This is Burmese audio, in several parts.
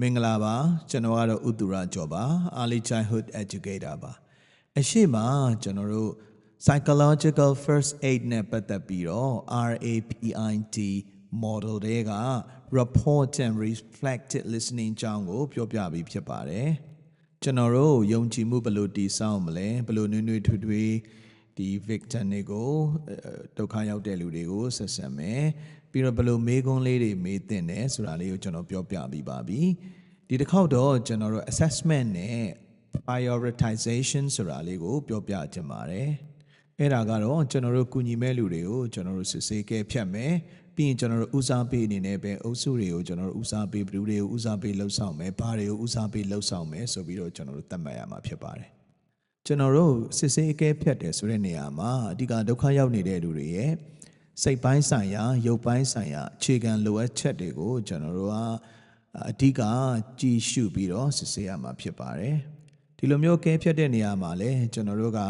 မင်္ဂလာပါကျွန်တော်ကတော့ဥတူရကျော်ပါ early childhood educator ပါအရှိမကျွန်တော်တို့ psychological first aid နဲ့ပတ်သက်ပြီးတော့ RAPIT model တွေက report and reflected listening ကြောင်းကိုပြောပြပြီးဖြစ်ပါတယ်ကျွန်တော်တို့ယုံကြည်မှုဘယ်လိုတည်ဆောက်မလဲဘယ်လိုနွေ့နွေ့ထွေးထွေးဒီ victim တွေကိုအဲဒုက္ခရောက်တဲ့လူတွေကိုဆက်ဆံမယ် ပြီးတော့ဘယ်လိုမေးခွန်းလေးတွေမေးသင့်တယ်ဆိုတာလေးကိုကျွန်တော်ပြောပြပြီးပါပြီဒီတစ်ခေါက်တော့ကျွန်တော်တို့ assessment နဲ့ prioritization ဆိုတာလေးကိုပြောပြချင်ပါတယ်အဲ့ဒါကတော့ကျွန်တော်တို့ကူညီမဲ့လူတွေကိုကျွန်တော်တို့စစ်ဆေးကဲဖြတ်မယ်ပြီးရင်ကျွန်တော်တို့ဦးစားပေးအနေနဲ့ပဲအုပ်စုတွေကိုကျွန်တော်တို့ဦးစားပေးဘယ်သူတွေကိုဦးစားပေးလှုပ်ဆောင်မယ်ဘာတွေကိုဦးစားပေးလှုပ်ဆောင်မယ်ဆိုပြီးတော့ကျွန်တော်တို့သတ်မှတ်ရမှာဖြစ်ပါတယ်ကျွန်တော်တို့စစ်ဆေးအကဲဖြတ်တယ်ဆိုတဲ့နေရာမှာအဓိကဒုက္ခရောက်နေတဲ့လူတွေရဲ့ စိတ်ပိုင်းဆိုင်ရာရုပ်ပိုင်းဆိုင်ရာအခြေခံလိုအပ်ချက်တွေကိုကျွန်တော်တို့ကအဓိကကြည်ရှုပြီးတော့စစ်ဆေးရမှာဖြစ်ပါတယ်ဒီလိုမျိုးကဲဖြတ်တဲ့နေရာမှာလည်းကျွန်တော်တို့က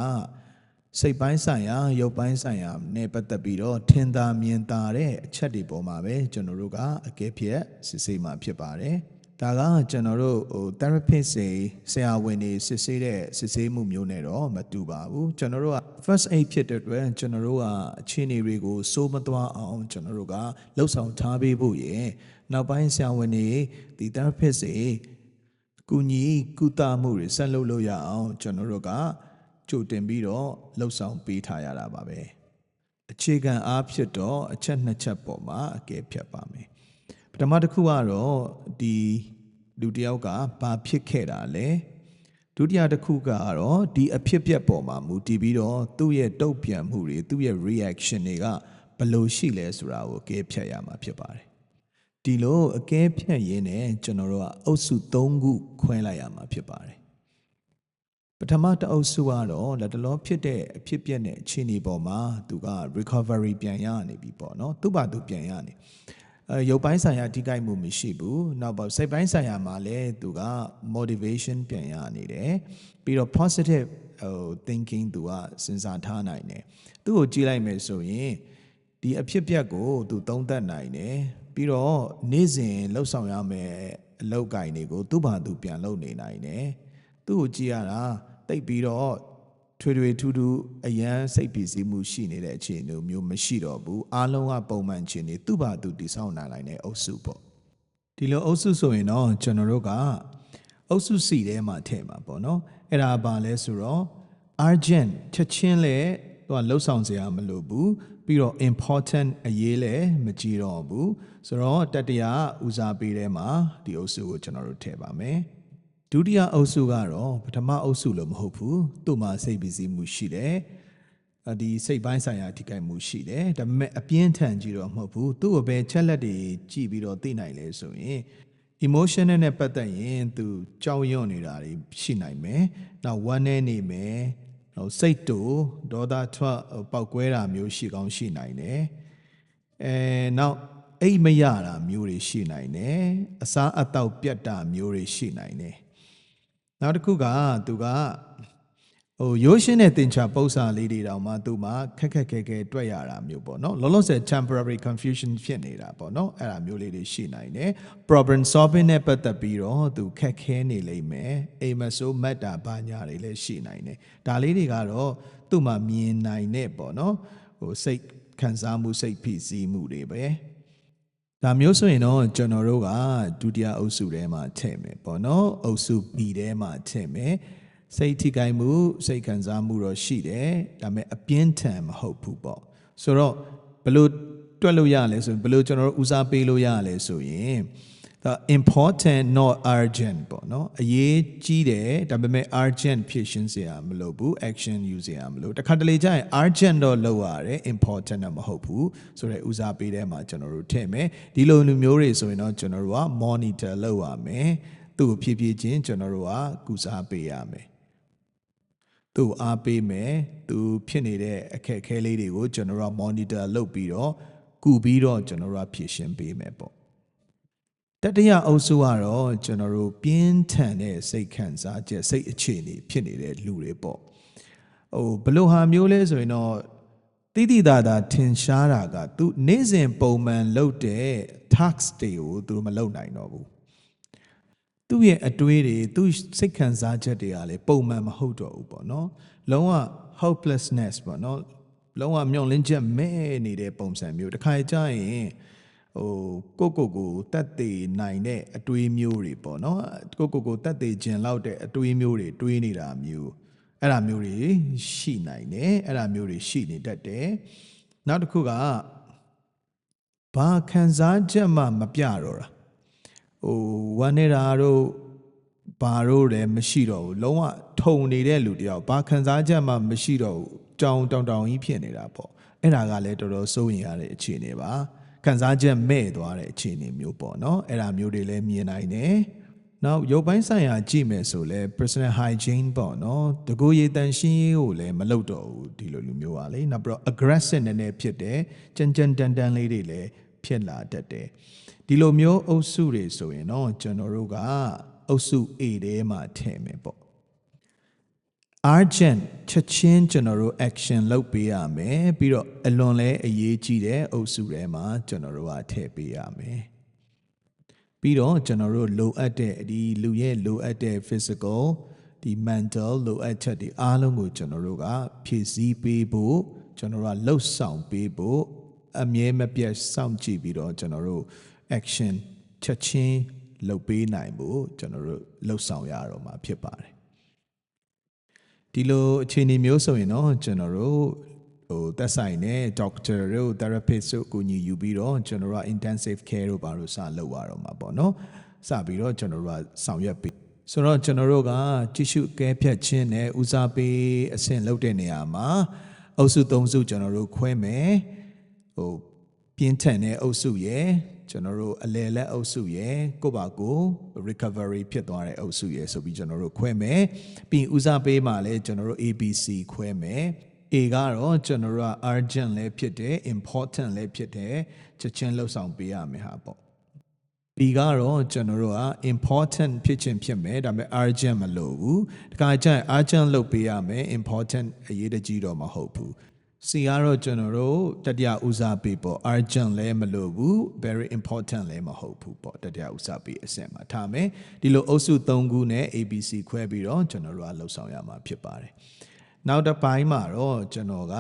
စိတ်ပိုင်းဆိုင်ရာရုပ်ပိုင်းဆိုင်ရာနဲ့ပတ်သက်ပြီးတော့ထင်သာမြင်သာတဲ့အချက်တွေပေါ်မှာပဲကျွန်တော်တို့ကအကဲဖြတ်စစ်ဆေးမှာဖြစ်ပါတယ် ဒါကကျွန်တော်တို့ဟို therapist တွေဆရာဝန်တွေစစ်ဆေးတဲ့စစ်ဆေးမှုမျိုးနဲ့တော့မတူပါဘူးကျွန်တော်တို့က first aid ဖြစ်တဲ့အတွက်ကျွန်တော်တို့ကအခြေအနေတွေကိုစိုးမသွားအောင်ကျွန်တော်တို့ကလှုပ်ဆောင်ထားပေးဖို့ရယ်နောက်ပိုင်းဆရာဝန်တွေဒီ therapist တွေကူညီကုသမှုတွေဆက်လုပ်လို့ရအောင်ကျွန်တော်တို့ကကြိုတင်ပြီးတော့လှုပ်ဆောင်ပေးထားရတာပါပဲအခြေခံအားဖြင့်တော့အချက်နှစ်ချက်ပေါ်မှာအကဲဖြတ်ပါမယ် ပထမတစ်ခုကတော့ဒီလူတစ်ယောက်ကဘာဖြစ်ခဲ့တာလဲဒုတိယတစ်ခုကတော့ဒီအဖြစ်ပြက်ပေါ်မှာမူတည်ပြီးတော့သူ့ရဲ့တုံ့ပြန်မှုတွေသူ့ရဲ့ reaction တွေကဘယ်လိုရှိလဲဆိုတာကိုအကဲဖြတ်ရမှာဖြစ်ပါတယ်ဒီလိုအကဲဖြတ်ရင်းနဲ့ကျွန်တော်တို့ကအုပ်စု၃ခုခွဲလိုက်ရမှာဖြစ်ပါတယ်ပထမတအုပ်စုကတော့လက်တလောဖြစ်တဲ့အဖြစ်ပြက်တဲ့အခြေအနေပေါ်မှာသူက recovery ပြန်ရနေပြီပေါ့နော်သူ့ဘာသူပြန်ရနေအဲ ရုပ်ပိုင်းဆိုင်ရာထိခိုက်မှုမရှိဘူးနောက်ပေါ့စိတ်ပိုင်းဆိုင်ရာမှာလည်းသူက motivation ပြန်ရနေတယ်ပြီးတော့ positive ဟို thinking သူကစဉ်းစားထားနိုင်တယ်သူ့ကိုကြည့်လိုက်မယ်ဆိုရင်ဒီအဖြစ်ပြက်ကိုသူသုံးသပ်နိုင်တယ်ပြီးတော့နေ့စဉ်လှုပ်ဆောင်ရမယ့်အလုပ်ကိုင်တွေကိုသူ့ဘာသူပြန်လုပ်နေနိုင်တယ်သူ့ကိုကြည့်ရတာတိတ်ပြီးတော့ ထွေထွေထူးထူးအရန်စိတ်ပီစီမှုရှိနေတဲ့အခြေအနေမျိုးမရှိတော့ဘူးအားလုံးကပုံမှန်ခြေနေသူ့ဘာသူတည်ဆောက်နိုင်တဲ့အုပ်စုပေါ့ဒီလိုအုပ်စုဆိုရင်တော့ကျွန်တော်တို့ကအုပ်စုစီထဲမှာထည့်မှာပေါ့နော်အဲ့ဒါဘာလဲဆိုတော့ urgent ချက်ချင်းလဲသူကလှုပ်ဆောင်စရာမလိုဘူးပြီးတော့ important အရေးလည်းမကြည့်တော့ဘူးဆိုတော့တတရာဦးစားပေးထဲမှာဒီအုပ်စုကိုကျွန်တော်တို့ထည့်ပါမယ် ဒုတိယအုပ်စုကတော့ပထမအုပ်စုလို့မဟုတ်ဘူးသူ့မှာစိတ်ပီစီမှုရှိတယ်အဒီစိတ်ပိုင်းဆိုင်ရာထိခိုက်မှုရှိတယ်ဒါပေမဲ့အပြင်းထန်ကြီးတော့မဟုတ်ဘူးသူ့ကိုပဲချက်လက်တွေကြည့်ပြီးတော့သိနိုင်လဲဆိုရင် emotional နဲ့ပတ်သက်ရင်သူကြောက်ရွံ့နေတာတွေရှိနိုင်မယ်နောက်ဝမ်းနေနေမယ်နောက်စိတ်တူဒေါသထွက်ပောက်ကွဲတာမျိုးရှိကောင်းရှိနိုင်တယ်အဲနောက်အိတ်မရတာမျိုးတွေရှိနိုင်တယ်အစားအသောက်ပြတ်တာမျိုးတွေရှိနိုင်တယ် နောက်တစ်ခုကသူကဟိုရိုးရှင်းတဲ့တင်ချာပု္ပ္ပာလေးတွေတောင်မှသူမှခက်ခက်ခဲခဲတွေ့ရတာမျိုးပေါ့နော်လောလောဆယ် temporary confusion ဖြစ်နေတာပေါ့နော်အဲ့ဒါမျိုးလေးတွေရှိနိုင်တယ် problem solving နဲ့ပတ်သက်ပြီးတော့သူခက်ခဲနေလိမ့်မယ်အိမ်မဆိုးမတ်တာဘာညာတွေလည်းရှိနိုင်တယ်ဒါလေးတွေကတော့သူ့မှာမြင်နိုင်တဲ့ပေါ့နော်ဟိုစိတ်ခံစားမှုစိတ်ဖိစီးမှုတွေပဲ ဒါမျိုးဆိုရင်တော့ကျွန်တော်တို့ကဒုတိယအုပ်စုထဲမှာထည့်မယ်ပေါ့နော်အုပ်စု B ထဲမှာထည့်မယ်စိတ်ထိခိုက်မှုစိတ်ခံစားမှုတော့ရှိတယ်ဒါပေမဲ့အပြင်းထန်မဟုတ်ဘူးပေါ့ဆိုတော့ဘယ်လိုတွက်လို့ရလဲဆိုရင်ဘယ်လိုကျွန်တော်တို့ဦးစားပေးလို့ရလဲဆိုရင် the important not urgent ပေါ့နော်အရေးကြီးတယ်ဒါပေမဲ့ urgent ဖြစ်ရှင်းစရာမလိုဘူး action ယူစရာမလိုတခါတလေကျရင် urgent တော့လုပ်ရတယ် important တော့မဟုတ်ဘူးဆိုတော့ဦးစားပေးတဲ့မှာကျွန်တော်တို့ထည့်မယ်ဒီလိုလူမျိုးတွေဆိုရင်တော့ကျွန်တော်တို့က monitor လုပ်ရမယ်သူ့ကိုဖြည်းဖြည်းချင်းကျွန်တော်တို့ကကုစားပေးရမယ်သူ့အားပေးမယ်သူဖြစ်နေတဲ့အခက်အခဲလေးတွေကိုကျွန်တော်တို့က monitor လုပ်ပြီးတော့ကုပြီးတော့ကျွန်တော်တို့ကဖြည့်ရှင်းပေးမယ်ပေါ့ တတိယအုပ်စုကတော့ကျွန်တော်တို့ပြင်းထန်တဲ့စိတ်ခံစားချက်စိတ်အခြေအနေဖြစ်နေတဲ့လူတွေပေါ့ဟိုဘလို့ဟာမျိုးလဲဆိုရင်တော့တိတိတာတာထင်ရှားတာကသူနေ့စဉ်ပုံမှန်လုပ်တဲ့ task တွေကိုသူတို့မလုပ်နိုင်တော့ဘူးသူ့ရဲ့အတွေးတွေသူ့စိတ်ခံစားချက်တွေကလည်းပုံမှန်မဟုတ်တော့ဘူးပေါ့နော်လုံးဝ hopelessness ပေါ့နော်လုံးဝမျောလင်းချက်မဲ့နေတဲ့ပုံစံမျိုးတစ်ခါကြာရင် ဟိုကိုကိုကိုတတ်သိနိုင်တဲ့အတွေးမျိုးတွေပေါ့နော်ကိုကိုကိုတတ်သိခြင်းလောက်တဲ့အတွေးမျိုးတွေတွေးနေတာမျိုးအဲ့ဒါမျိုးတွေရှိနိုင်တယ်အဲ့ဒါမျိုးတွေရှိနေတတ်တယ်နောက်တစ်ခုကဘာခံစားချက်မှမပြတော့တာဟိုဝမ်းနေတာတို့ဘာတို့လည်းမရှိတော့ဘူးလုံးဝထုံနေတဲ့လူတယောက်ဘာခံစားချက်မှမရှိတော့ဘူးတောင်တောင်တောင်ကြီးဖြစ်နေတာပေါ့အဲ့ဒါကလည်းတော်တော်စိုးရင်ရတဲ့အခြေအနေပါ ခံစားချက်မဲ့သွားတဲ့အခြေအနေမျိုးပေါ့နော်အဲ့ဒါမျိုးတွေလည်းမြင်နိုင်တယ်နောက်ရုပ်ပိုင်းဆိုင်ရာကြည့်မယ်ဆိုလဲ personal hygiene ပေါ့နော်တကူရည်တန်ရှင်းရေးကိုလည်းမလုပ်တော့ဘူးဒီလိုလူမျိုးပါလေနောက်ပြီးတော့ aggressive နည်းနည်းဖြစ်တယ်ကြမ်းကြမ်းတန်တန်လေးတွေလည်းဖြစ်လာတတ်တယ်ဒီလိုမျိုးအုပ်စုတွေဆိုရင်တော့ကျွန်တော်တို့ကအုပ်စု A ထဲမှာထည့်မယ်ပေါ့ urgent ချက်ချင်းကျွန်တော်တို့ action လုပ်ပေးရမယ်ပြီးတော့အလွန်လဲအရေးကြီးတဲ့အုပ်စုထဲမှာကျွန်တော်တို့ကထည့်ပေးရမယ်ပြီးတော့ကျွန်တော်တို့လိုအပ်တဲ့ဒီလူရဲ့လိုအပ်တဲ့ physical ဒီ mental လိုအပ်ချက်တွေအားလုံးကိုကျွန်တော်တို့ကဖြည့်ဆည်းပေးဖို့ကျွန်တော်တို့ကလှုပ်ဆောင်ပေးဖို့အမြဲမပြတ်စောင့်ကြည့်ပြီးတော့ကျွန်တော်တို့ action ချက်ချင်းလုပ်ပေးနိုင်ဖို့ကျွန်တော်တို့လှုပ်ဆောင်ရတော့မှာဖြစ်ပါတယ် ဒီလိုအခြေအနေမျိုးဆိုရင်တော့ကျွန်တော်တို့ဟိုသက်ဆိုင်တဲ့ doctor တို့ therapist တို့အကူအညီယူပြီးတော့ကျွန်တော်တို့က intensive care တို့ဘာလို့စလုပ်ရတော့မှာပေါ့နော်စပြီးတော့ကျွန်တော်တို့ကဆောင်ရွက်ပေးဆိုတော့ကျွန်တော်တို့ကကြည့်ရှုကဲဖြတ်ခြင်းနဲ့ဦးစားပေးအဆင့်လုပ်တဲ့နေရာမှာအုပ်စု၃စုကျွန်တော်တို့ခွဲမယ်ဟိုပြင်းထန်တဲ့အုပ်စုရယ် ကျွန်တော်တို့အလယ်လက်အုပ်စုရယ်ကိုယ့်ဘာကို recovery ဖြစ်သွားတဲ့အုပ်စုရယ်ဆိုပြီးကျွန်တော်တို့ခွဲမယ်ပြီးရင်ဦးစားပေးမှာလဲကျွန်တော်တို့ ABC ခွဲမယ် A ကတော့ကျွန်တော်တို့က urgent လည်းဖြစ်တယ် important လည်းဖြစ်တယ်ချက်ချင်းလှုပ်ဆောင်ပေးရမယ်ဟာပေါ့ B ကတော့ကျွန်တော်တို့က important ဖြစ်ခြင်းဖြစ်မယ်ဒါပေမဲ့ urgent မလို့ဘူးတခါကျရင် urgent လုပ်ပေးရမယ် important အရေးတကြီးတော့မဟုတ်ဘူး C ကတော့ကျွန်တော်တို့တတိယဦးစားပေးပေါ့ urgent လည်းမလို့ဘူး very important လည်းမဟုတ်ဘူးပေါ့တတိယဦးစားပေးအဆင့်မှာထားမယ်ဒီလိုအုပ်စု၃ခုနဲ့ ABC ခွဲပြီးတော့ကျွန်တော်တို့ကလှုပ်ဆောင်ရမှာဖြစ်ပါတယ်နောက်တစ်ပိုင်းမှာတော့ကျွန်တော်က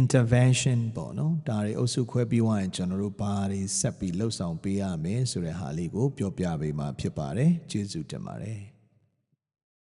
intervention ပေါ့နော်ဒါတွေအုပ်စုခွဲပြီးွားရင်ကျွန်တော်တို့ဘာတွေဆက်ပြီးလှုပ်ဆောင်ပေးရမယ်ဆိုတဲ့ဟာလေးကိုပြောပြပေးမှာဖြစ်ပါတယ်ကျေးဇူးတင်ပါတယ်